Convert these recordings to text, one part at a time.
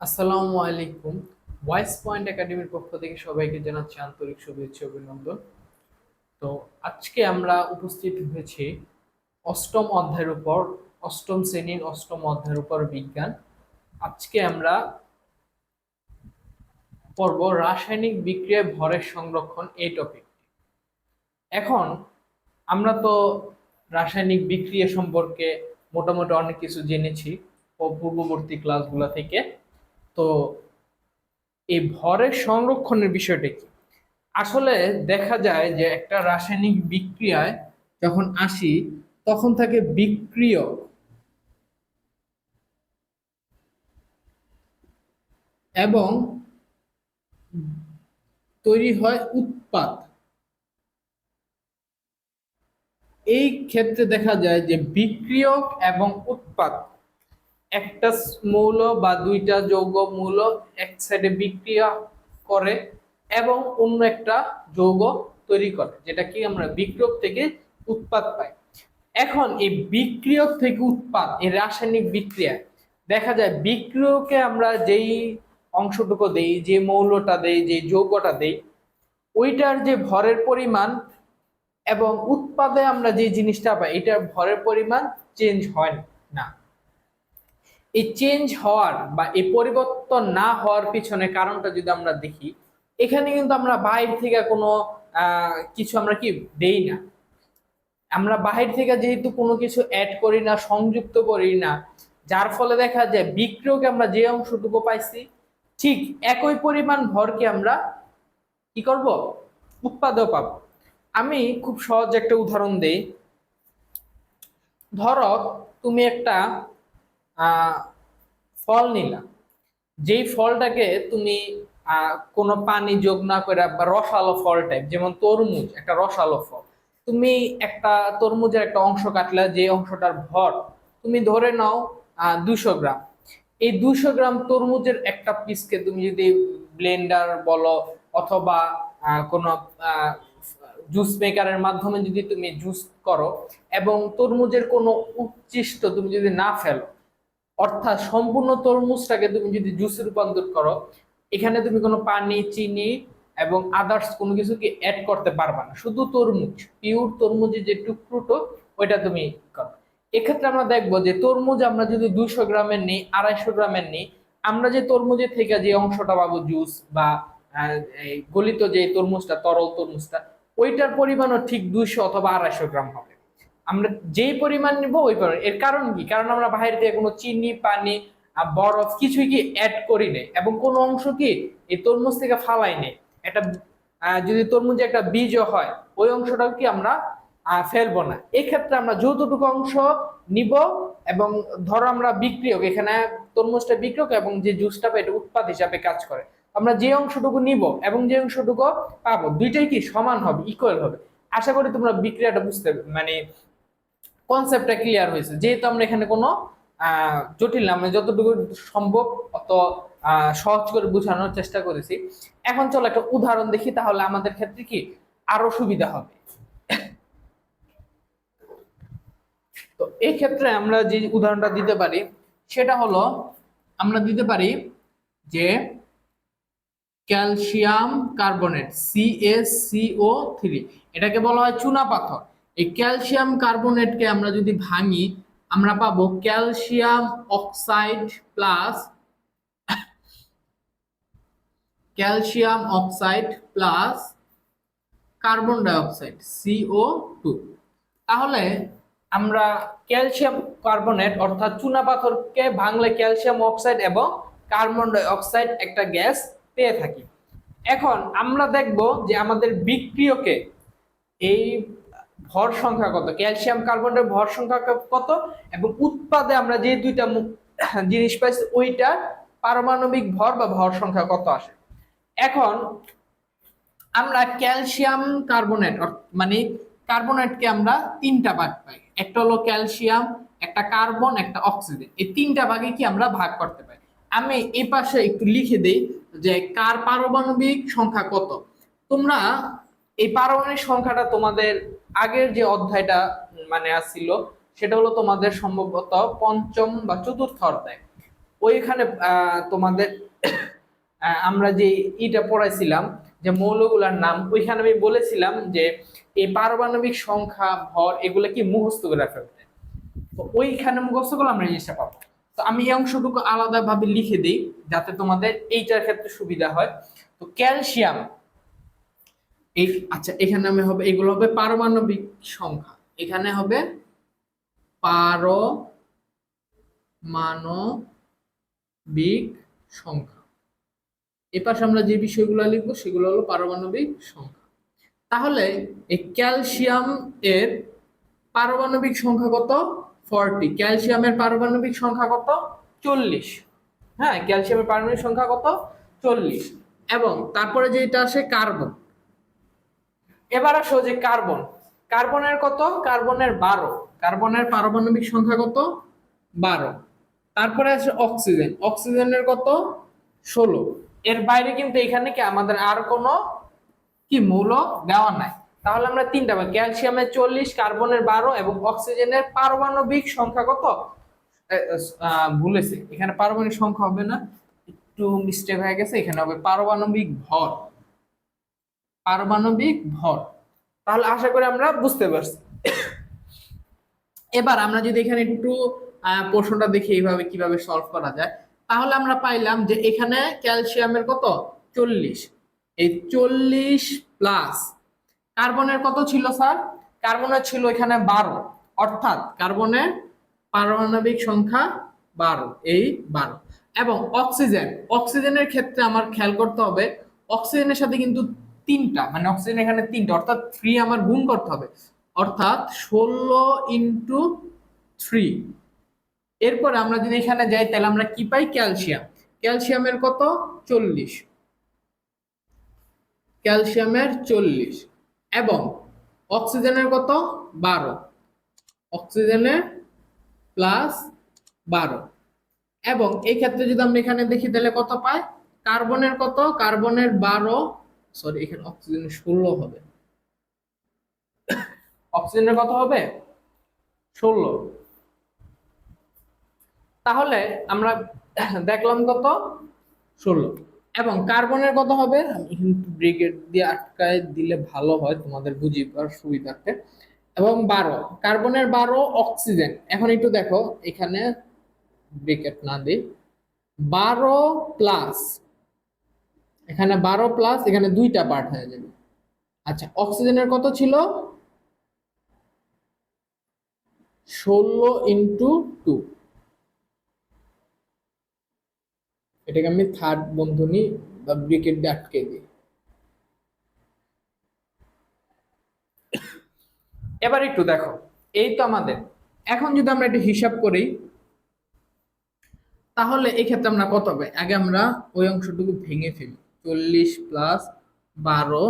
আসসালামু আলাইকুম। Voice point একাডেমির পক্ষ থেকে সবাইকে জানাচ্ছি আন্তরিক শুভেচ্ছা অভিনন্দন। তো আজকে আমরা উপস্থিত হয়েছি অষ্টম অধ্যায়ের উপর, অষ্টম শ্রেণির অষ্টম অধ্যায়ের উপর বিজ্ঞান। আজকে আমরা পড়ব রাসায়নিক বিক্রিয়ায় ভরের সংরক্ষণ এই টপিকটি এখন আমরা তো রাসায়নিক বিক্রিয়া সম্পর্কে মোটামুটি অনেক কিছু জেনেছি পূর্ববর্তী ক্লাসগুলো থেকে। তো এই ভরের সংরক্ষণের বিষয়টা কি? আসলে দেখা যায় যে একটা রাসায়নিক বিক্রিয়ায় যখন আসি, তখন থাকে বিক্রিয়ক এবং তৈরি হয় উৎপাদ এই ক্ষেত্রে দেখা যায় যে বিক্রিয়ক এবং উৎপাদ একটা মৌল বা দুইটা যৌগ মৌল এক সাইডে বিক্রিয়া করে এবং অন্য একটা যৌগ তৈরি করে, যেটা কি আমরা বিক্রিয়ক থেকে উৎপাদ পাই। এখন এই বিক্রিয়ক থেকে উৎপাদ এই রাসায়নিক বিক্রিয়ায় দেখা যায় বিক্রিয়কে আমরা যেই অংশটুকু দেই, যে মৌলটা দেই, যে যৌগটা দেই, ওইটার যে ভরের পরিমাণ এবং উৎপাদে আমরা যে জিনিসটা পাই, এটার ভরের পরিমাণ চেঞ্জ হয় না। এই চেঞ্জ হওয়ার বা এই পরিবর্তন না হওয়ার পিছনে কারণটা যদি আমরা দেখি, এখানে কিন্তু আমরা বাইরে থেকে কোনো কিছু আমরা কি দেই না। আমরা বাহির থেকে যেহেতু কোনো কিছু অ্যাড করি না, সংযুক্ত করি না, যার ফলে দেখা যায় বিক্রিয়কে আমরা যে অংশটুকু পাইছি, ঠিক একই পরিমাণ ভরকে আমরা কি করব? উৎপাদও পাবো। আমি খুব সহজ একটা উদাহরণ দেই। ধরো তুমি একটা ফল নিলা। যেই ফলটাকে তুমি কোনো পানি যোগ না করে বা রসালো ফল টাইপ যেমন তরমুজ, একটা রসালো ফল, তুমি একটা তরমুজের একটা অংশ কাটলে, যে অংশটার ভর তুমি ধরে নাও দুশো গ্রাম। এই দুশো গ্রাম তরমুজের একটা পিসকে তুমি যদি ব্লেন্ডার বলো অথবা কোনো জুস মেকারের মাধ্যমে যদি তুমি জুস করো এবং তরমুজের কোনো উচ্ছিষ্ট তুমি যদি না ফেলো অর্থাৎ সম্পূর্ণ তরমুজটাকে তুমি যদি জুসে রূপান্তর করো, এখানে তুমি কোনো পানি, চিনি এবং আদার্স কোনো কিছু কি অ্যাড করতে পারবা না। শুধু তরমুজ পিওর তরমুজের যে টুকরোটো ওইটা তুমি করো। এক্ষেত্রে আমরা দেখব যে তরমুজ আমরা যদি দুইশো গ্রামের নিই, আড়াইশো গ্রামের নিই, আমরা যে তরমুজের থেকে যে অংশটা পাবো জুস বা গলিত যে তরমুজটা, তরল তরমুজটা, ওইটার পরিমাণও ঠিক দুইশো অথবা আড়াইশো গ্রাম হবে। আমরা যেই পরিমাণ নিব ওই পরিমাণ। এর কারণ কি? কারণ আমরা বাইরে থেকে কোনো চিনি, পানি বরফ কিছুই কি অ্যাড করি নেই। এবং কোন অংশ কি এই তরমুজ থেকে ফালাই নেই। একটা যদি তরমুজে একটা বীজও হয়, ওই অংশটাও কি আমরা ফেলব না। এক্ষেত্রে আমরা যতটুকু অংশ নিব এবং ধরো আমরা বিক্রিয়ক এখানে তরমুজটা বিক্রিয়ক এবং যে জুসটা এটা উৎপাদ হিসাবে কাজ করে, আমরা যে অংশটুকু নিব এবং যে অংশটুকু পাবো, দুইটাই কি সমান হবে ইকুয়াল হবে? আশা করি তোমরা বিক্রিয়াটা বুঝতে মানে কনসেপ্টটা ক্লিয়ার হয়েছে। যেহেতু আমরা এখানে কোনো জটিল না মানে যতটুকু সম্ভব অত সহজ করে বোঝানোর চেষ্টা করেছি। এখন চলো একটা উদাহরণ দেখি, তাহলে আমাদের ক্ষেত্রে কি আরও সুবিধা হবে। তো এই ক্ষেত্রে আমরা যে উদাহরণটা দিতে পারি, সেটা হলো, আমরা দিতে পারি যে ক্যালসিয়াম কার্বনেট সিএসসিও থ্রি এটাকে বলা হয় চুনা পাথর। এই ক্যালসিয়াম কার্বনেটকে আমরা যদি ভাঙি, আমরা পাবো calcium oxide plus calcium oxide plus carbon dioxide CO two তাহলে আমরা ক্যালসিয়াম কার্বনেট অর্থাৎ চুনা পাথরকে ভাঙলে ক্যালসিয়াম অক্সাইড এবং কার্বন ডাইঅক্সাইড একটা গ্যাস পেয়ে থাকি। এখন আমরা দেখব যে আমাদের বিক্রিয়কে এই ভর সংখ্যা কত? ক্যালসিয়াম কার্বনের ভর সংখ্যা কত? এবং উৎপাদে আমরা যে দুইটা জিনিস পাইছি ওইটার পারমাণবিক ভর বা ভর সংখ্যা কত আসে? এখন আমরা ক্যালসিয়াম কার্বনেট মানে কার্বনেটকে আমরা তিনটা ভাগ পাই। একটা হলো ক্যালসিয়াম, একটা কার্বন, একটা অক্সিজেন। এই তিনটা ভাগে কি আমরা ভাগ করতে পারি? আমি এই পাশে একটু লিখে দিই যে কার পারমাণবিক সংখ্যা কত? তোমরা এই পারমাণবিক সংখ্যাটা তোমাদের আগের যে অধ্যায়টা মানে আসছিল সেটা হলো তোমাদের সম্ভবত পঞ্চম বা চতুর্থ অধ্যায়। ওইখানে তোমাদের আমরা যে ইটা পড়াইছিলাম, যে মৌলগুলার নাম, ওইখানে আমি বলেছিলাম যে এই পারমাণবিক সংখ্যা, ভর, এগুলো কি মুখস্থ করে ফেলতে। তো ওইখানে মুখস্থ করলে আমরা জিনিসটা পাবো। তো আমি এই অংশটুকু আলাদাভাবে লিখে দিই, যাতে তোমাদের এইটার ক্ষেত্রে সুবিধা হয়। তো ক্যালসিয়াম এই আচ্ছা এখানে আমি হবে, এগুলো হবে পারমাণবিক সংখ্যা। এখানে হবে পারমাণবিক সংখ্যা। এ পাশে আমরা যে বিষয়গুলো লিখব, সেগুলো হলো পারমাণবিক সংখ্যা। তাহলে এই ক্যালসিয়াম এর পারমাণবিক সংখ্যা কত? ফর্টি। ক্যালসিয়ামের পারমাণবিক সংখ্যা কত? চল্লিশ। হ্যাঁ ক্যালসিয়ামের পারমাণবিক সংখ্যা কত? চল্লিশ। এবং তারপরে যেটা আসে কার্বন। এবার আসো যে কার্বন। কার্বনের কত? কার্বনের বারো। কার্বনের পারমাণবিক সংখ্যা কত? বারো। তারপরে আসে অক্সিজেন। অক্সিজেনের কত? ষোলো। এর বাইরে কিন্তু এখানে কি আমাদের আর কোনো কি মূল দেওয়া নাই? তাহলে আমরা তিনটা পাই। ক্যালসিয়ামের চল্লিশ, কার্বনের বারো এবং অক্সিজেনের পারমাণবিক সংখ্যা কত? ভুলেছে। এখানে পারমাণবিক সংখ্যা হবে না। একটু মিস্টেক হয়ে গেছে। এখানে হবে পারমাণবিক ভর। পারমাণবিক ভর। তাহলে আশা করি আমরা বুঝতে পারছি। এবার আমরা যদি এখানে একটু প্রশ্নটা দেখি এইভাবে কীভাবে সলভ করা যায়। তাহলে আমরা পাইলাম যে এখানে ক্যালসিয়ামের কত? চল্লিশ। এই চল্লিশ প্লাস কার্বনের কত ছিল, স্যার? কার্বনের ছিল এখানে বারো। অর্থাৎ কার্বনের পারমাণবিক সংখ্যা বারো, এই বারো। এবং অক্সিজেন, অক্সিজেনের ক্ষেত্রে আমার খেয়াল করতে হবে, অক্সিজেনের সাথে কিন্তু তিনটা মানে অক্সিজেন এখানে তিনটা, অর্থাৎ থ্রি আমার গুণ করতে হবে। অর্থাৎ ষোলো ইন্টু থ্রি এরপর আমরা যদি এখানে যাই, তাহলে আমরা কি পাই? ক্যালসিয়াম। ক্যালসিয়ামের কত? চল্লিশ। ক্যালসিয়ামের চল্লিশ। এবং অক্সিজেনের কত? বারো। অক্সিজেনের প্লাস বারো। এবং এই ক্ষেত্রে যদি আমরা এখানে দেখি, তাহলে কত পাই? কার্বনের কত? কার্বনের বারো সরি এখানে অক্সিজেনের ষোলো হবে। অক্সিজেনের কত হবে? ষোলো। তাহলে আমরা দেখলাম কত? ষোলো। এবং কার্বনের কত হবে? ব্রিগেড দিয়ে আটকায় দিলে ভালো হয়, তোমাদের বুঝিবার সুবিধার্থে। এবং বারো। কার্বনের বারো অক্সিজেন এখন একটু দেখো, এখানে ব্রিকেট না দিই। বারো প্লাস এখানে বারো প্লাস এখানে দুইটা পার্ট হয়ে যাবে। আচ্ছা অক্সিজেনের কত ছিল? ষোলো ইন্টু টু এটাকে আমি থার্ড বন্ধনী বা ব্রিকেট আটকে দিই। এবার একটু দেখো, এই তো আমাদের। এখন যদি আমরা একটু হিসাব করি, তাহলে এই ক্ষেত্রে আমরা কত হবে? আগে আমরা ওই অংশটুকু ভেঙে ফেলি। চল্লিশ প্লাস বারো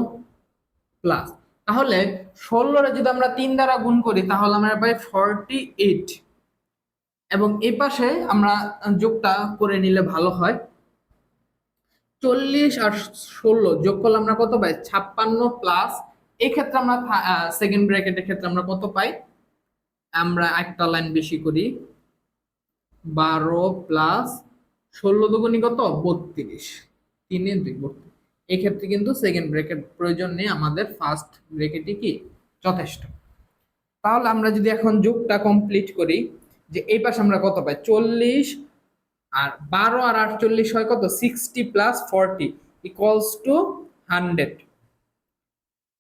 প্লাস তাহলে ষোলোরে যদি আমরা তিন দ্বারা গুণ করি, তাহলে আমরা পাই ফর্টি এইট এবং এই পাশে আমরা যোগটা করে নিলে ভালো হয়। চল্লিশ আর ষোলো যোগ করলে আমরা কত পাই? ছাপ্পান্ন প্লাস এই ক্ষেত্রে আমরা সেকেন্ড ব্র্যাকেটের ক্ষেত্রে আমরা কত পাই? আমরা একটা লাইন বেশি করি। বারো প্লাস ষোলো দুগুণি কত? বত্রিশ। তিনে দুই বত্রিশ এই ক্ষেত্রে কিন্তু সেকেন্ড ব্র্যাকেট প্রয়োজন নেই, আমাদের ফার্স্ট ব্র্যাকেটই কি? যথেষ্ট। তাহলে আমরা যদি এখন যোগটা কমপ্লিট করি, যে এই পাশে আমরা কত পাই? চল্লিশ আর বারো আর আটচল্লিশ হয় কত? Sixty plus forty equals to hundred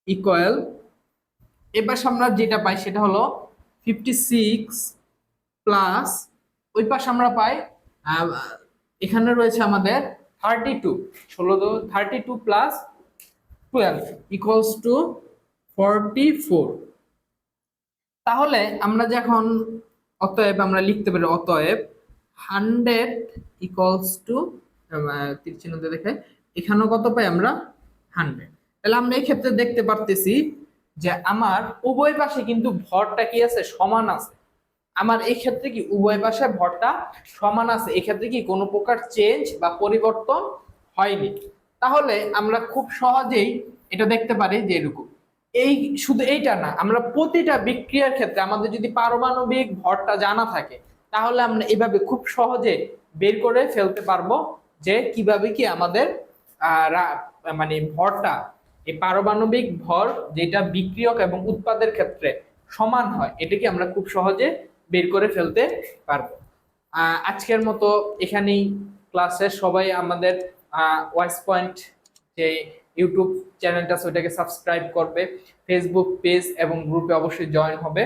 equal এবার আমরা যেটা পাই সেটা হলো ফিফটি সিক্স প্লাস ওই পাশে আমরা পাই এখানে রয়েছে আমাদের থার্টি টু ষোলো thirty two plus twelve equals to forty four তাহলে আমরা যখন অতএব আমরা লিখতে পারি অতএব হান্ড্রেড ইকুয়ালস টু তীর দেখে, এখানেও কত পাই আমরা হান্ড্রেড তাহলে আমরা এই ক্ষেত্রে দেখতে পারতেছি যে আমার উভয় পাশে কিন্তু ভরটা কি আছে? সমান আছে। আমার এই ক্ষেত্রে কি উভয় পাশে ভরটা সমান আছে? এক্ষেত্রে কি কোনো প্রকার চেঞ্জ বা পরিবর্তন হয়নি? তাহলে আমরা খুব সহজেই এটা দেখতে পারি যে এরকম। এই শুধু এইটা না, আমরা প্রতিটা বিক্রিয়ার ক্ষেত্রে আমাদের যদি পারমাণবিক ভরটা জানা থাকে, তাহলে আমরা এভাবে খুব সহজে বের করে ফেলতে পারব যে কীভাবে কি আমাদের মানে ভরটা, এই পারমাণবিক ভর যেটা বিক্রিয়ক এবং উৎপাদের ক্ষেত্রে সমান হয় এটাকে আমরা খুব সহজে বের করে ফেলতে পারব। আজকের মতো এখানেই ক্লাসে সবাই আমাদের ওয়াইস পয়েন্ট যে ইউটিউব চ্যানেলটা সেটাকে সাবস্ক্রাইব করবে। ফেসবুক পেজ এবং গ্রুপে অবশ্যই জয়েন হবে।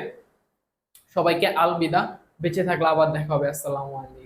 সবাইকে আলবিদা। বেঁচে থাকলে আবার দেখা হবে। আসসালামু আলাইকুম।